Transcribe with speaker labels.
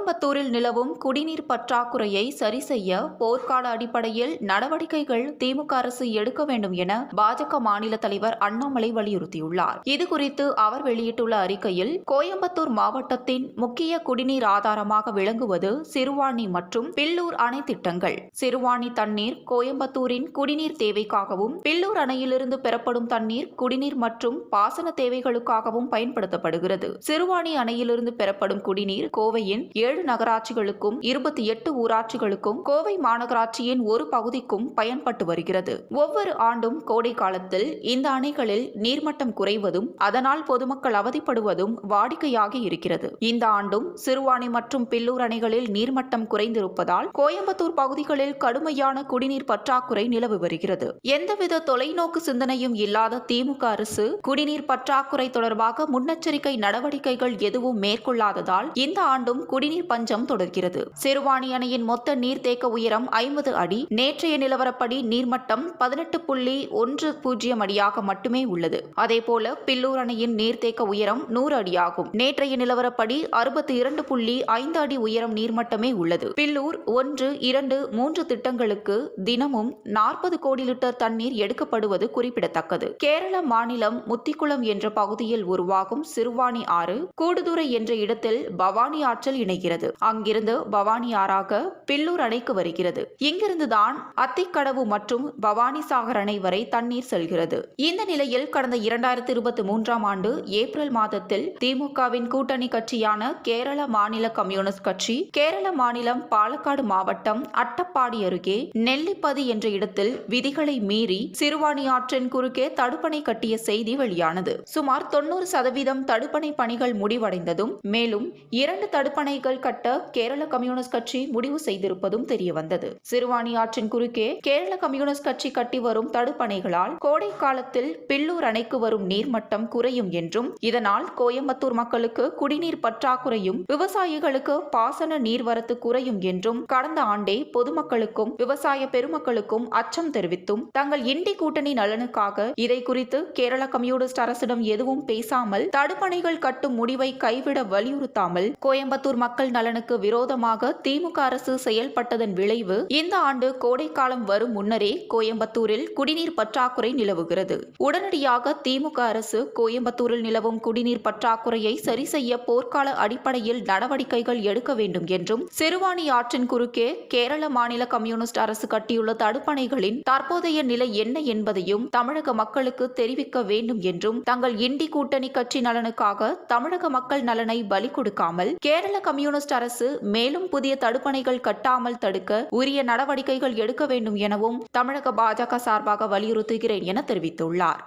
Speaker 1: கோயம்புத்தூரில் நிலவும் குடிநீர் பற்றாக்குறையை சரி செய்ய போர்க்கால அடிப்படையில் நடவடிக்கைகள் திமுக அரசு எடுக்க வேண்டும் என பாஜக மாநில தலைவர் அண்ணாமலை வலியுறுத்தியுள்ளார். இதுகுறித்து அவர் வெளியிட்டுள்ள அறிக்கையில் கோயம்புத்தூர் மாவட்டத்தின் முக்கிய குடிநீர் ஆதாரமாக விளங்குவது சிறுவாணி மற்றும் பில்லூர் அணை திட்டங்கள். சிறுவாணி தண்ணீர் கோயம்புத்தூரின் குடிநீர் தேவைக்காகவும் பில்லூர் அணையிலிருந்து பெறப்படும் தண்ணீர் குடிநீர் மற்றும் பாசன தேவைகளுக்காகவும் பயன்படுத்தப்படுகிறது. சிறுவாணி அணையிலிருந்து பெறப்படும் குடிநீர் கோவையின் ஏழு நகராட்சிகளுக்கும் இருபத்தி எட்டு ஊராட்சிகளுக்கும் கோவை மாநகராட்சியின் ஒரு பகுதிக்கும் பயன்பட்டு வருகிறது. ஒவ்வொரு ஆண்டும் கோடை காலத்தில் இந்த அணைகளில் நீர்மட்டம் குறைவதும் அதனால் பொதுமக்கள் அவதிப்படுவதும் வாடிக்கையாகி இருக்கிறது. இந்த ஆண்டும் சிறுவாணி மற்றும் பில்லூர் அணைகளில் நீர்மட்டம் குறைந்திருப்பதால் கோயம்புத்தூர் பகுதிகளில் கடுமையான குடிநீர் பற்றாக்குறை நிலவி வருகிறது. எந்தவித தொலைநோக்கு சிந்தனையும் இல்லாத திமுக அரசு குடிநீர் பற்றாக்குறை தொடர்பாக முன்னெச்சரிக்கை நடவடிக்கைகள் எதுவும் மேற்கொள்ளாததால் இந்த ஆண்டும் குடிநீர் பஞ்சம் தொடர்கிறது. சிறுவாணி அணையின் மொத்த நீர்த்தேக்க உயரம் ஐம்பது அடி. நேற்றைய நிலவரப்படி நீர்மட்டம் பதினெட்டு புள்ளி ஒன்று பூஜ்ஜியம் அடியாக மட்டுமே உள்ளது. அதேபோல பில்லூர் அணையின் நீர்த்தேக்க உயரம் நூறு அடியாகும். நேற்றைய நிலவரப்படி அறுபத்தி இரண்டு புள்ளி ஐந்து அடி உயரம் நீர்மட்டமே உள்ளது. பில்லூர் ஒன்று இரண்டு மூன்று திட்டங்களுக்கு தினமும் நாற்பது கோடி லிட்டர் தண்ணீர் எடுக்கப்படுவது குறிப்பிடத்தக்கது. கேரள மாநிலம் முத்திக்குளம் என்ற பகுதியில் உருவாகும் சிறுவாணி ஆறு கூடுதுறை என்ற இடத்தில் பவானி ஆற்றல் இணைகிறது. வருகிறது. அங்கிருந்து பவானி ஆறாக பில்லூர் அணைக்கு வருகிறது. இங்கிருந்துதான் அத்திக்கடவு மற்றும் பவானி சாகர் அணை வரை தண்ணீர் செல்கிறது. இந்த நிலையில் கடந்த இரண்டாயிரத்தி இருபத்தி மூன்றாம் ஆண்டு ஏப்ரல் மாதத்தில் திமுகவின் கூட்டணி கட்சியான கேரள மாநில கம்யூனிஸ்ட் கட்சி கேரள மாநிலம் பாலக்காடு மாவட்டம் அட்டப்பாடி அருகே நெல்லிப்பதி என்ற இடத்தில் விதிகளை மீறி சிறுவாணி ஆற்றின் குறுக்கே தடுப்பணை கட்டிய செய்தி வெளியானது. சுமார் தொன்னூறு சதவீதம் தடுப்பணை பணிகள் முடிவடைந்ததும் மேலும் இரண்டு தடுப்பணைகள் கட்ட கேரள கம்யூனிஸ்ட் கட்சி முடிவு செய்திருப்பதும் தெரியவந்தது. சிறுவாணி ஆற்றின் குறுக்கே கேரள கம்யூனிஸ்ட் கட்சி கட்டி வரும் தடுப்பணைகளால் கோடை காலத்தில் பில்லூர் அணைக்கு வரும் நீர்மட்டம் குறையும் என்றும் இதனால் கோயம்புத்தூர் மக்களுக்கு குடிநீர் பற்றாக்குறையும் விவசாயிகளுக்கு பாசன நீர்வரத்து குறையும் என்றும் கடந்த ஆண்டே பொதுமக்களுக்கும் விவசாய பெருமக்களுக்கும் அச்சம் தெரிவித்தும் தங்கள் இண்டி கூட்டணி நலனுக்காக இதை குறித்து கேரள கம்யூனிஸ்ட் அரசிடம் எதுவும் பேசாமல் தடுப்பணைகள் கட்டும் முடிவை கைவிட வலியுறுத்தாமல் கோயம்புத்தூர் மக்கள் நலனுக்கு விரோதமாக திமுக அரசு செயல்பட்டதன் விளைவு இந்த ஆண்டு கோடைக்காலம் வரும் முன்னரே கோயம்புத்தூரில் குடிநீர் பற்றாக்குறை நிலவுகிறது. உடனடியாக திமுக அரசு கோயம்புத்தூரில் நிலவும் குடிநீர் பற்றாக்குறையை சரி செய்ய போர்க்கால அடிப்படையில் நடவடிக்கைகள் எடுக்க வேண்டும் என்றும் சிறுவாணி ஆற்றின் குறுக்கே கேரள மாநில கம்யூனிஸ்ட் அரசு கட்டியுள்ள தடுப்பணைகளின் தற்போதைய நிலை என்ன என்பதையும் தமிழக மக்களுக்கு தெரிவிக்க வேண்டும் என்றும் தங்கள் இண்டி கூட்டணி கட்சி நலனுக்காக தமிழக மக்கள் நலனை பலி கொடுக்காமல் கேரள கம்யூனிஸ்ட் அரசு மேலும் புதிய தடுப்பணைகள் கட்டாமல் தடுக்க உரிய நடவடிக்கைகள் எடுக்க வேண்டும் எனவும் தமிழக பாஜக சார்பாக வலியுறுத்துகிறேன் என தெரிவித்துள்ளார்.